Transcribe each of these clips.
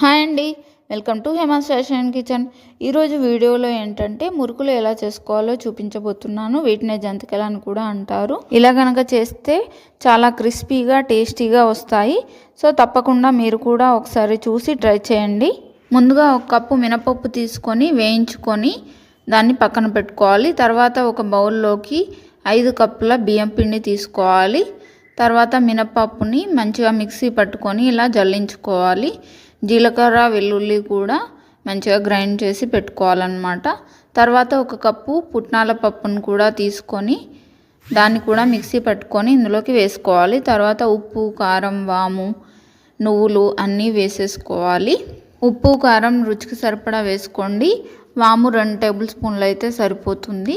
Hi అండి. Welcome to Hema's fashion kitchen. ఈరోజు వీడియోలో ఏంటంటే మురుకులు ఎలా చేసుకోవాలో చూపించబోతున్నాను. వీటినే జంతికలు అని కూడా అంటారు. ఇలా కనుక చేస్తే చాలా క్రిస్పీగా టేస్టీగా వస్తాయి. సో తప్పకుండా మీరు కూడా ఒకసారి చూసి ట్రై చేయండి. ముందుగా ఒక కప్పు మినపప్పు తీసుకొని వేయించుకొని దాన్ని పక్కన పెట్టుకోవాలి. తర్వాత ఒక బౌల్లోకి ఐదు కప్పుల బియ్యం పిండి తీసుకోవాలి. తర్వాత మినపప్పుని మంచిగా మిక్సీ పట్టుకొని ఇలా జల్లించుకోవాలి. జీలకర్ర వెల్లుల్లి కూడా మంచిగా గ్రైండ్ చేసి పెట్టుకోవాలన్నమాట. తర్వాత ఒక కప్పు పుట్నాల పప్పును కూడా తీసుకొని దాన్ని కూడా మిక్సీ పట్టుకొని ఇందులోకి వేసుకోవాలి. తర్వాత ఉప్పు కారం వాము నువ్వులు అన్నీ వేసేసుకోవాలి. ఉప్పు కారం రుచికి సరిపడా వేసుకోండి. వాము రెండు టేబుల్ స్పూన్లు అయితే సరిపోతుంది.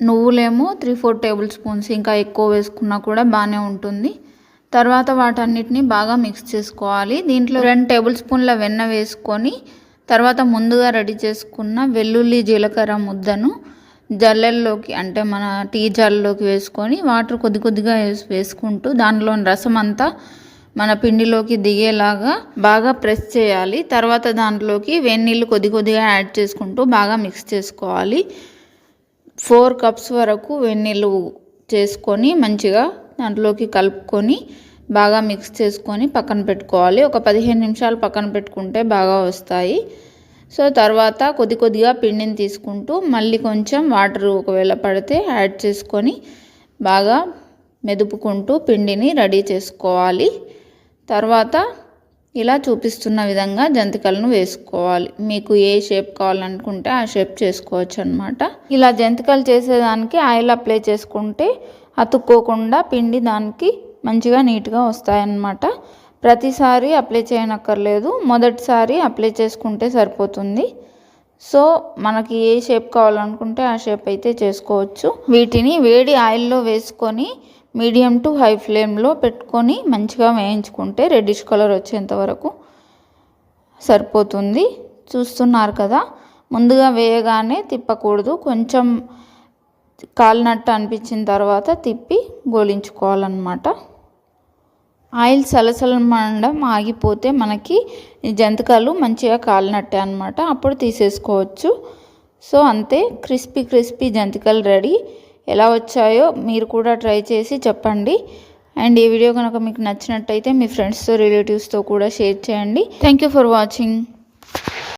నువ్వులేమో త్రీ ఫోర్ టేబుల్ స్పూన్స్ ఇంకా ఎక్కువ వేసుకున్నా కూడా బాగానే ఉంటుంది. తర్వాత వాటన్నిటిని బాగా మిక్స్ చేసుకోవాలి. దీంట్లో రెండు టేబుల్ స్పూన్ల వెన్న వేసుకొని తర్వాత ముందుగా రెడీ చేసుకున్న వెల్లుల్లి జీలకర్ర ముద్దను జల్లెల్లోకి అంటే మన టీ జల్లోకి వేసుకొని వాటర్ కొద్ది కొద్దిగా వేసుకుంటూ దానిలోని రసం అంతా మన పిండిలోకి దిగేలాగా బాగా ప్రెస్ చేయాలి. తర్వాత దాంట్లోకి వెన్నీళ్ళు కొద్ది కొద్దిగా యాడ్ చేసుకుంటూ బాగా మిక్స్ చేసుకోవాలి. ఫోర్ కప్స్ వరకు వెన్నీళ్ళు చేసుకొని మంచిగా దాంట్లోకి కలుపుకొని బాగా మిక్స్ చేసుకొని పక్కన పెట్టుకోవాలి. ఒక పదిహేను నిమిషాలు పక్కన పెట్టుకుంటే బాగా వస్తాయి. సో తర్వాత కొద్ది కొద్దిగా పిండిని తీసుకుంటూ మళ్ళీ కొంచెం వాటర్ ఒకవేళ పడితే యాడ్ చేసుకొని బాగా మెదుపుకుంటూ పిండిని రెడీ చేసుకోవాలి. తర్వాత ఇలా చూపిస్తున్న విధంగా జంతికలను వేసుకోవాలి. మీకు ఏ షేప్ కావాలనుకుంటే ఆ షేప్ చేసుకోవచ్చు అనమాట ఇలా జంతికలు చేసేదానికి ఆయిల్ అప్లై చేసుకుంటే అతుక్కోకుండా పిండి దానికి మంచిగా నీట్గా వస్తాయన్నమాట. ప్రతిసారి అప్లై చేయనక్కర్లేదు. మొదటిసారి అప్లై చేసుకుంటే సరిపోతుంది. సో మనకి ఏ షేప్ కావాలనుకుంటే ఆ షేప్ అయితే చేసుకోవచ్చు. వీటిని వేడి ఆయిల్లో వేసుకొని మీడియం టు హై ఫ్లేమ్లో పెట్టుకొని మంచిగా వేయించుకుంటే రెడ్డిష్ కలర్ వచ్చేంత వరకు సరిపోతుంది. చూస్తున్నారు కదా? ముందుగా వేయగానే తిప్పకూడదు. కొంచెం కాలినట్టు అనిపించిన తర్వాత తిప్పి గోలించుకోవాలన్నమాట. ఆయిల్ సలసలమండం ఆగిపోతే మనకి జంతికలు మంచిగా కాలినట్టే అనమాట అప్పుడు తీసేసుకోవచ్చు. సో అంతే. క్రిస్పీ క్రిస్పీ జంతికలు రెడీ. ఎలా వచ్చాయో మీరు కూడా ట్రై చేసి చెప్పండి. అండ్ ఈ వీడియో కనుక మీకు నచ్చినట్టయితే మీ ఫ్రెండ్స్తో రిలేటివ్స్తో కూడా షేర్ చేయండి. Thank you for watching.